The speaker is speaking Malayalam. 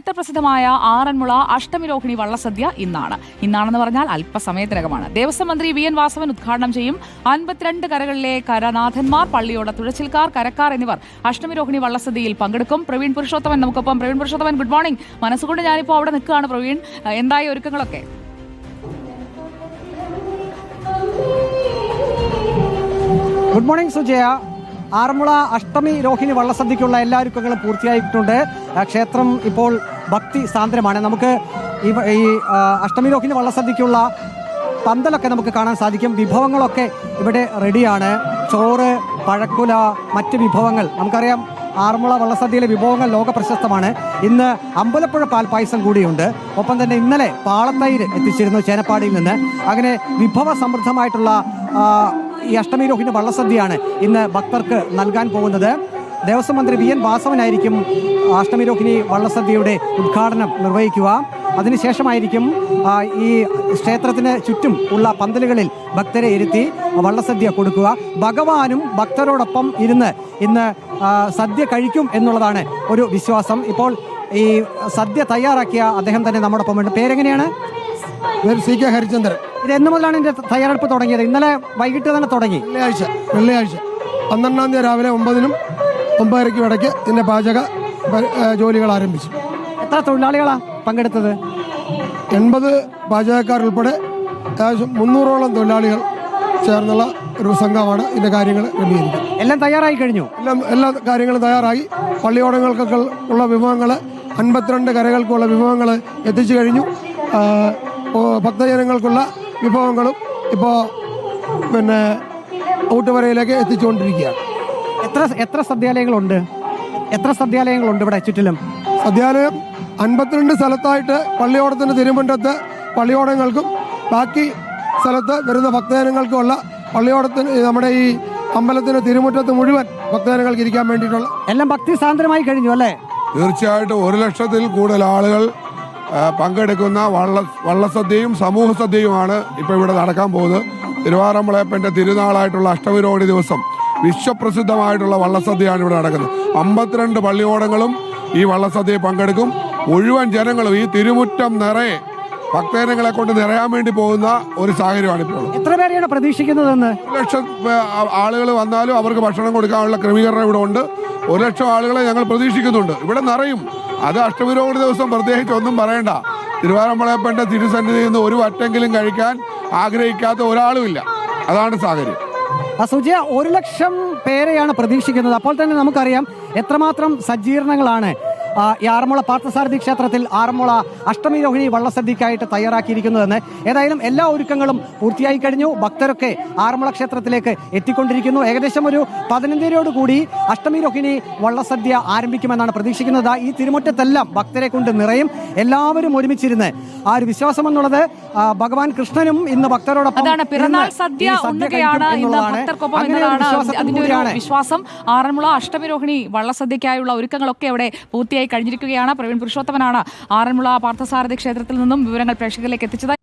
ചരിത്ര പ്രസിദ്ധമായ ആറന്മുള അഷ്ടമിരോഹിണി വള്ളസദ്യ ഇന്നാണ്. ഇന്നാണെന്ന് പറഞ്ഞാൽ അല്പസമയത്തിനകമാണ്. ദേവസ്വം മന്ത്രി വി എൻ വാസവൻ ഉദ്ഘാടനം ചെയ്യും. അൻപത്തിരണ്ട് കരകളിലെ കരനാഥന്മാർ പള്ളിയോട തുഴച്ചിൽക്കാർ കരക്കാർ എന്നിവർ അഷ്ടമിരോഹിണി വള്ളസദ്യയിൽ പങ്കെടുക്കും. പ്രവീൺ പുരുഷോത്തമൻ നമുക്കൊപ്പം. പ്രവീൺ പുരുഷോത്തമൻ ഗുഡ് മോർണിംഗ് മനസ്സുകൊണ്ട് ഞാനിപ്പോൾ അവിടെ നിൽക്കുകയാണ് പ്രവീൺ. എന്തായ ഒരുക്കങ്ങളൊക്കെ? Good morning Sujaya. Aranmula Ashtami Rohini വള്ളസദ്യക്കുള്ള എല്ലാ ഒരുക്കങ്ങളും പൂർത്തിയായിട്ടുണ്ട്. ക്ഷേത്രം ഇപ്പോൾ ഭക്തി സാന്ദ്രമാണ്. നമുക്ക് ഈ അഷ്ടമി രോഹിണി വള്ളസദ്യക്കുള്ള പന്തലൊക്കെ നമുക്ക് കാണാൻ സാധിക്കും. വിഭവങ്ങളൊക്കെ ഇവിടെ റെഡിയാണ്. ചോറ് പഴക്കുല മറ്റ് വിഭവങ്ങൾ. നമുക്കറിയാം ആറന്മുള വള്ളസദ്യയിലെ വിഭവങ്ങൾ ലോക പ്രശസ്തമാണ് ഇന്ന് അമ്പലപ്പുഴ പാൽപ്പായസം കൂടിയുണ്ട്. ഒപ്പം തന്നെ ഇന്നലെ പാളത്തൈര് എത്തിച്ചിരുന്നു ചേനപ്പാടിയിൽ നിന്ന്. അങ്ങനെ വിഭവ സമൃദ്ധമായിട്ടുള്ള ഈ അഷ്ടമി രോഹിണി വള്ളസദ്യയാണ് ഇന്ന് ഭക്തർക്ക് നൽകാൻ പോകുന്നത്. ദേവസ്വം മന്ത്രി വി എൻ വാസവനായിരിക്കും അഷ്ടമി രോഹിണി വള്ളസദ്യയുടെ ഉദ്ഘാടനം നിർവഹിക്കുക. അതിനുശേഷമായിരിക്കും ഈ ക്ഷേത്രത്തിന് ചുറ്റും ഉള്ള പന്തലുകളിൽ ഭക്തരെ ഇരുത്തി വള്ളസദ്യ കൊടുക്കുക. ഭഗവാനും ഭക്തരോടൊപ്പം ഇരുന്ന് ഇന്ന് സദ്യ കഴിക്കും എന്നുള്ളതാണ് ഒരു വിശ്വാസം. ഇപ്പോൾ ഈ സദ്യ തയ്യാറാക്കിയ അദ്ദേഹം തന്നെ നമ്മോടൊപ്പം ഉണ്ട്. പേരെങ്ങനെയാണ്? പേര് സി കെ ഹരിചന്ദ്രൻ. ഇത് എന്ന് മുതലാണ് ഇതിന്റെ തയ്യാറെടുപ്പ് തുടങ്ങിയത്? ഇന്നലെ വൈകിട്ട് തന്നെ തുടങ്ങി. വെള്ളിയാഴ്ച വെള്ളിയാഴ്ച. പന്ത്രണ്ടാം തീയതി രാവിലെ ഒമ്പതിനും ഒമ്പതരയ്ക്കും ഇടയ്ക്ക് ഇതിന്റെ പാചക ജോലികൾ ആരംഭിച്ചു. എത്ര തൊഴിലാളികളാണ് പങ്കെടുത്തത്? എൺപത് പാചകക്കാരുൾപ്പെടെ ഏകദേശം മുന്നൂറോളം തൊഴിലാളികൾ ചേർന്നുള്ള ഒരു സംഘമാണ് ഇതിന്റെ കാര്യങ്ങൾ ക്രമീകരിക്കുന്നത്. എല്ലാം തയ്യാറായി കഴിഞ്ഞു? എല്ലാം എല്ലാ കാര്യങ്ങളും തയ്യാറായി. പള്ളിയോടങ്ങൾക്കൊക്കെ ഉള്ള വിഭവങ്ങൾ അൻപത്തിരണ്ട് കരകൾക്കുള്ള വിഭവങ്ങൾ എത്തിച്ചു കഴിഞ്ഞു. ഭക്തജനങ്ങൾക്കുള്ള വിഭവങ്ങളും ഇപ്പോൾ പിന്നെ ഊട്ടുവരയിലേക്ക് എത്തിച്ചുകൊണ്ടിരിക്കുകയാണ്. എത്ര എത്ര സദ്യാലയങ്ങളുണ്ട്? എത്ര സദ്യാലയങ്ങളുണ്ട് ഇവിടെ ചുറ്റിലും? സദ്യാലയം അൻപത്തിരണ്ട് സ്ഥലത്തായിട്ട് പള്ളിയോടത്തിന്റെ തിരുമുണ്ടത്ത് പള്ളിയോടങ്ങൾക്കും ബാക്കി സ്ഥലത്ത് വരുന്ന ഭക്തജനങ്ങൾക്കുമുള്ള പള്ളിയോടത്തിന് നമ്മുടെ ഈ അമ്പലത്തിന്റെ തിരുമുറ്റത്ത് മുഴുവൻ ഭക്തജനങ്ങൾക്ക് ഇരിക്കാൻ വേണ്ടിയിട്ടുള്ള എല്ലാം ഭക്തി സാന്ദ്രമായി കഴിഞ്ഞു അല്ലേ? തീർച്ചയായിട്ടും ഒരു ലക്ഷത്തിൽ കൂടുതൽ ആളുകൾ പങ്കെടുക്കുന്ന വള്ള വള്ളസദ്യയും സമൂഹ സദ്യയുമാണ് ഇപ്പോൾ ഇവിടെ നടക്കാൻ പോകുന്നത്. തിരുവാറമ്പളയപ്പന്റെ തിരുനാളായിട്ടുള്ള അഷ്ടമിരോഹിണി ദിവസം വിശ്വപ്രസിദ്ധമായിട്ടുള്ള വള്ളസദ്യയാണ് ഇവിടെ നടക്കുന്നത്. അമ്പത്തിരണ്ട് പള്ളിയോടങ്ങളും ഈ വള്ളസദ്യയിൽ പങ്കെടുക്കും. മുഴുവൻ ജനങ്ങളും ഈ തിരുമുറ്റം നിറയെ ഭക്തജനങ്ങളെ കൊണ്ട് നിറയാൻ വേണ്ടി പോകുന്ന ഒരു സാഹചര്യമാണ് ഇപ്പോൾ. എത്ര പേരെയാണ് പ്രതീക്ഷിക്കുന്നതെന്ന്? ഒരു ലക്ഷം ആളുകൾ വന്നാലും അവർക്ക് ഭക്ഷണം കൊടുക്കാനുള്ള ക്രമീകരണം ഇവിടെ ഉണ്ട്. ഒരു ലക്ഷം ആളുകളെ ഞങ്ങൾ പ്രതീക്ഷിക്കുന്നുണ്ട്. ഇവിടെ നിറയും. അത് അഷ്ടമിരോഗ ദിവസം പ്രത്യേകിച്ച് ഒന്നും പറയണ്ട. തിരുവാറമ്പളയപ്പന്റെ തിരുസന്നിധിയിൽ നിന്ന് ഒരു വറ്റെങ്കിലും കഴിക്കാൻ ആഗ്രഹിക്കാത്ത ഒരാളുമില്ല അതാണ് സാഹചര്യം. സുജയ ഒരു ലക്ഷം പേരെയാണ് പ്രതീക്ഷിക്കുന്നത്. അപ്പോൾ തന്നെ നമുക്കറിയാം എത്രമാത്രം സജ്ജീകരണങ്ങളാണ് ഈ ആറന്മുള പാർത്ഥസാരഥി ക്ഷേത്രത്തിൽ ആറന്മുള അഷ്ടമി രോഹിണി വള്ളസദ്യക്കായിട്ട് തയ്യാറാക്കിയിരിക്കുന്നതെന്ന് ഏതായാലും എല്ലാ ഒരുക്കങ്ങളും പൂർത്തിയായി കഴിഞ്ഞു. ഭക്തരൊക്കെ ആറന്മുള ക്ഷേത്രത്തിലേക്ക് എത്തിക്കൊണ്ടിരിക്കുന്നു. ഏകദേശം ഒരു പതിനഞ്ചരയോട് കൂടി അഷ്ടമി രോഹിണി വള്ളസദ്യ ആരംഭിക്കുമെന്നാണ് പ്രതീക്ഷിക്കുന്നത്. ഈ തിരുമുറ്റത്തെല്ലാം ഭക്തരെ കൊണ്ട് നിറയും. എല്ലാവരും ഒരുമിച്ചിരുന്ന് ആ ഒരു വിശ്വാസം എന്നുള്ളത് ഭഗവാൻ കൃഷ്ണനും ഇന്ന് ഭക്തരോടൊപ്പം സദ്യ വിശ്വാസം. ആറന്മുള അഷ്ടമിരോഹിണി വള്ളസദ്യക്കായുള്ള ഒരുക്കങ്ങളൊക്കെ അവിടെ പൂർത്തിയായി കഴിഞ്ഞിരിക്കുകയാണ്. പ്രവീൺ പുരുഷോത്തമനാണ്. ആറന്മുള പാർത്ഥസാരഥി ക്ഷേത്രത്തിൽ നിന്നും വിവരങ്ങൾ പ്രേക്ഷകരിലേക്ക് എത്തിച്ചത്.